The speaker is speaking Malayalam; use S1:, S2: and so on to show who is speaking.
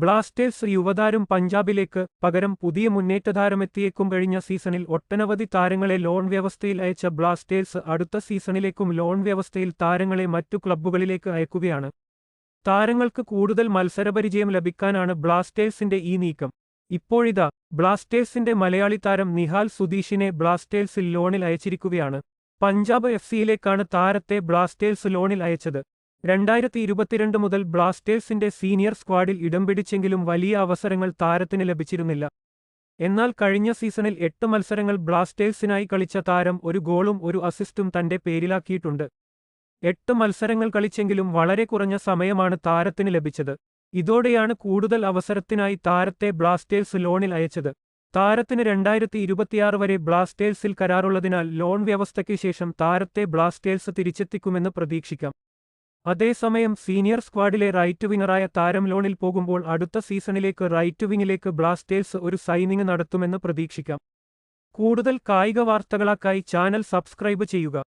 S1: ബ്ലാസ്റ്റേഴ്സ് യുവതാരം പഞ്ചാബിലേക്ക് പകരം പുതിയ മുന്നേറ്റതാരമെത്തിയേക്കും കഴിഞ്ഞ സീസണിൽ ഒട്ടനവധി താരങ്ങളെ ലോൺ വ്യവസ്ഥയിൽ അയച്ച ബ്ലാസ്റ്റേഴ്സ് അടുത്ത സീസണിലേക്കും ലോൺ വ്യവസ്ഥയിൽ താരങ്ങളെ മറ്റു ക്ലബ്ബുകളിലേക്ക് അയക്കുകയാണ്. താരങ്ങൾക്ക് കൂടുതൽ മത്സരപരിചയം ലഭിക്കാനാണ് ബ്ലാസ്റ്റേഴ്സിന്റെ ഈ നീക്കം. ഇപ്പോഴിതാ ബ്ലാസ്റ്റേഴ്സിന്റെ മലയാളി താരം നിഹാൽ സുധീഷിനെ ബ്ലാസ്റ്റേഴ്സിൽ ലോണിൽ അയച്ചിരിക്കുകയാണ്. പഞ്ചാബ് എഫ് സിയിലേക്കാണ് താരത്തെ ബ്ലാസ്റ്റേഴ്സ് ലോണിൽ അയച്ചത്. രണ്ടായിരത്തി ഇരുപത്തിരണ്ട് മുതൽ ബ്ലാസ്റ്റേഴ്സിന്റെ സീനിയർ സ്ക്വാഡിൽ ഇടം പിടിച്ചെങ്കിലും വലിയ അവസരങ്ങൾ താരത്തിന് ലഭിച്ചിരുന്നില്ല. എന്നാൽ കഴിഞ്ഞ സീസണിൽ എട്ട് മത്സരങ്ങൾ ബ്ലാസ്റ്റേഴ്സിനായി കളിച്ച താരം ഒരു ഗോളും ഒരു അസിസ്റ്റും തന്റെ പേരിലാക്കിയിട്ടുണ്ട്. എട്ട് മത്സരങ്ങൾ കളിച്ചെങ്കിലും വളരെ കുറഞ്ഞ സമയമാണ് താരത്തിന് ലഭിച്ചത്. ഇതോടെയാണ് കൂടുതൽ അവസരത്തിനായി താരത്തെ ബ്ലാസ്റ്റേഴ്സ് ലോണിൽ അയച്ചത്. താരത്തിന് രണ്ടായിരത്തി ഇരുപത്തിയാറ് വരെ ബ്ലാസ്റ്റേഴ്സിൽ കരാറുള്ളതിനാൽ ലോൺ വ്യവസ്ഥയ്ക്ക് ശേഷം താരത്തെ ബ്ലാസ്റ്റേഴ്സ് തിരിച്ചെത്തിക്കുമെന്ന് പ്രതീക്ഷിക്കാം. അതേസമയം സീനിയർ സ്ക്വാഡിലെ റൈറ്റ് വിങ്ങറായ താരം ലോണിൽ പോകുമ്പോൾ അടുത്ത സീസണിലേക്ക് റൈറ്റ് വിങ്ങിലേക്ക് ബ്ലാസ്റ്റേഴ്സ് ഒരു സൈനിങ് നടത്തുമെന്ന് പ്രതീക്ഷിക്കാം. കൂടുതൽ കായിക വാർത്തകളാക്കായി ചാനൽ സബ്സ്ക്രൈബ് ചെയ്യുക.